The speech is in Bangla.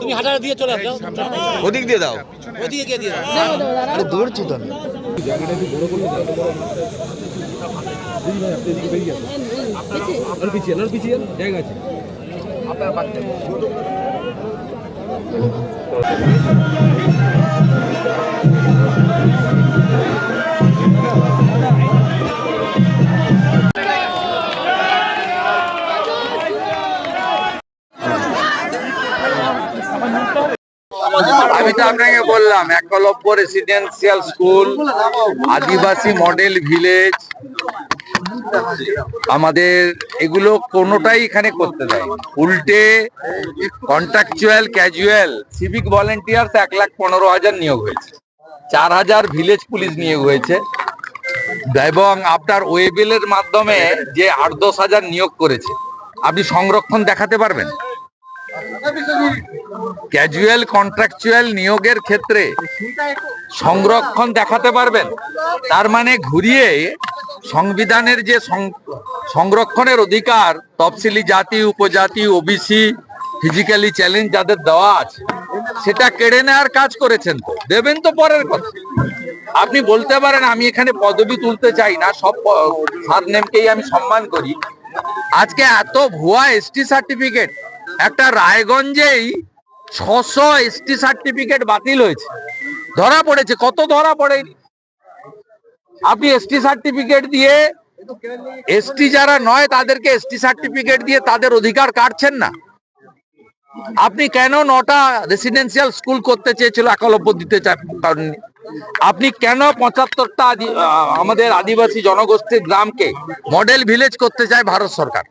তুমি হাজার দিয়ে চলে আসো। ওদিক দিয়ে দাও। ওদিকে গিয়ে দিয়ে দাও। আরে দৌড়ছি তো আমি। আমি তো আপনাকে বললাম একলব্য রেসিডেন্সিয়াল স্কুল আদিবাসী মডেল ভিলেজ আমাদের এগুলো কোনোটাই এখানে করতে দেয় উল্টে কন্ট্রাকচুয়াল ক্যাজুয়াল সিভিক ভলেন্টিয়ার্স এক লাখ পনেরো হাজার নিয়োগ হয়েছে। চার হাজার ভিলেজ পুলিশ নিয়োগ হয়েছে। এবং আপনার ওয়েবেলের মাধ্যমে যে আট দশ হাজার নিয়োগ করেছে আপনি সংরক্ষণ দেখাতে পারবেন? ক্যাজুয়াল কন্ট্রাকচুয়াল নিয়োগের ক্ষেত্রে সংরক্ষণ দেখাতে পারবেন। তার মানে ঘুরিয়ে সংবিধানের যে সংরক্ষণের অধিকার, তফসিলি জাতি, উপজাতি ওবিসি ফিজিক্যালি চ্যালেঞ্জ যাদের দেওয়া আছে, সেটা কেড়ে নেওয়ার কাজ করেছেন তো। দেবেন তো পরের কথা। আপনি বলতে পারেন, আমি এখানে পদবি তুলতে চাই না, সব সার নেমকেই আমি সম্মান করি। আজকে এত ভুয়া এসটি সার্টিফিকেট একটা রায়গঞ্জেই ছশো এসটি সার্টিফিকেট বাতিল হয়েছে। ধরা পড়েছে, কত ধরা পড়ে? আপনি এসটি সার্টিফিকেট দিয়ে, এসটি যারা নয়, তাদেরকে এসটি সার্টিফিকেট দিয়ে তাদের অধিকার কাটছেন না। আপনি কেন নটা রেসিডেন্সিয়াল স্কুল করতে চেয়েছিল, একলব্য দিতে পারেননি? আপনি কেন পঁচাত্তরটা আমাদের আদিবাসী জনগোষ্ঠীর গ্রামকে মডেল ভিলেজ করতে চায় ভারত সরকার?